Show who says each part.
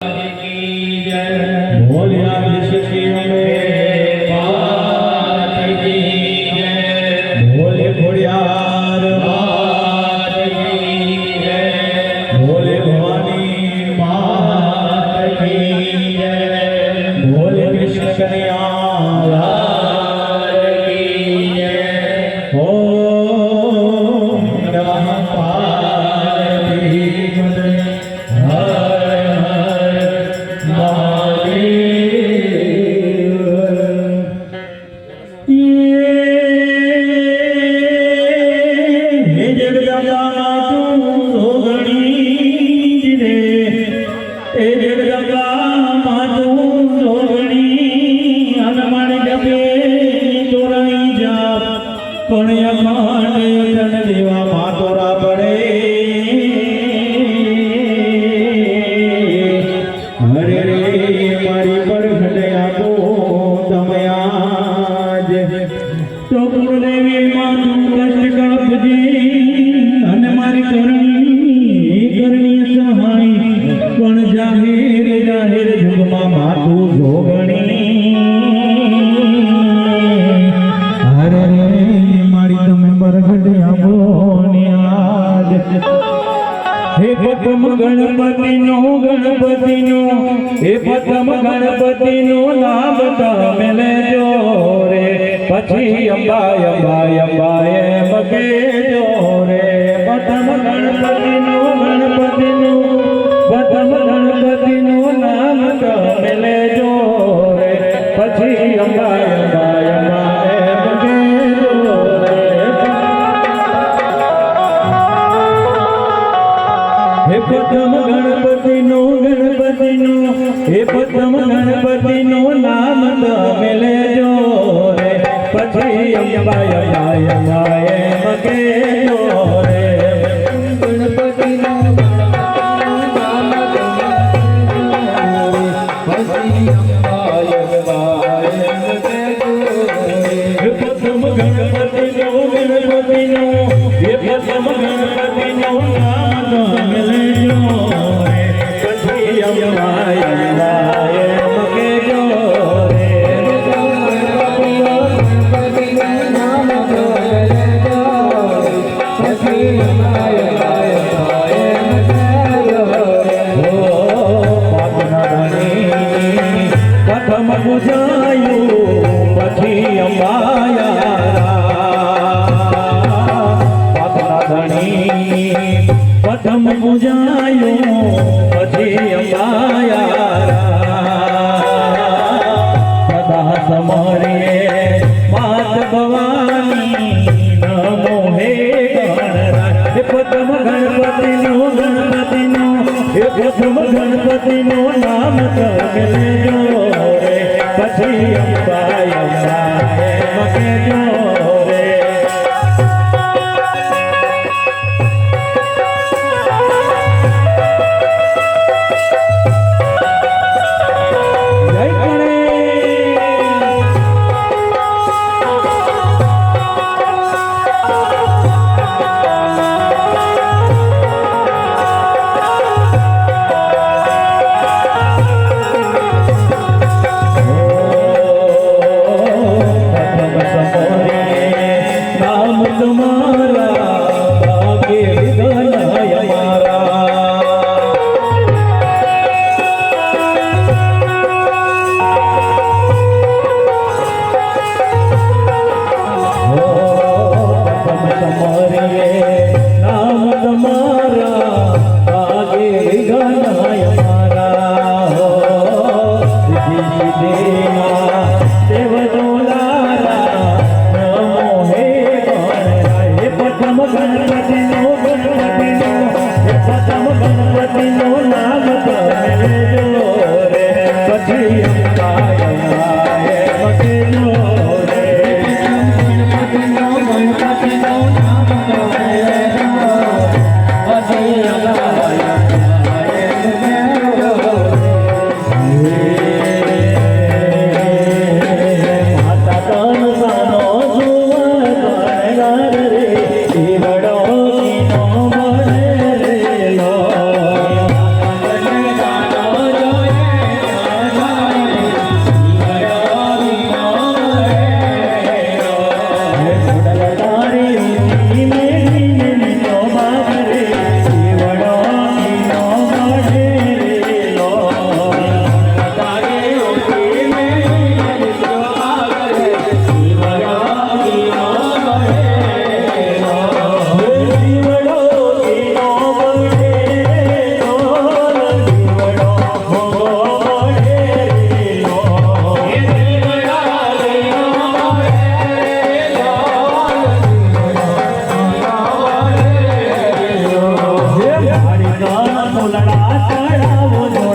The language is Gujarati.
Speaker 1: I Thank you. પણ અખાંડ દેવા હે પ્રથમ ગણપતિ નો ગણપતિ નો હે પ્રથમ ગણપતિ નું નામ તમે લેજો રે. પછી અંબાય અંબાય અંબાય મગેજો ગણપતિનો હે પ્રથમ ગણપતિનો નામ તમે લેજો રે. પછી અંબાય અંબાય મગે રે.
Speaker 2: ગણપતિનો નામ
Speaker 1: તમે લેજો પછી અંબાય અંબાય મઠમ પૂજાયો બધે અંબા Hare ತಾಳವನು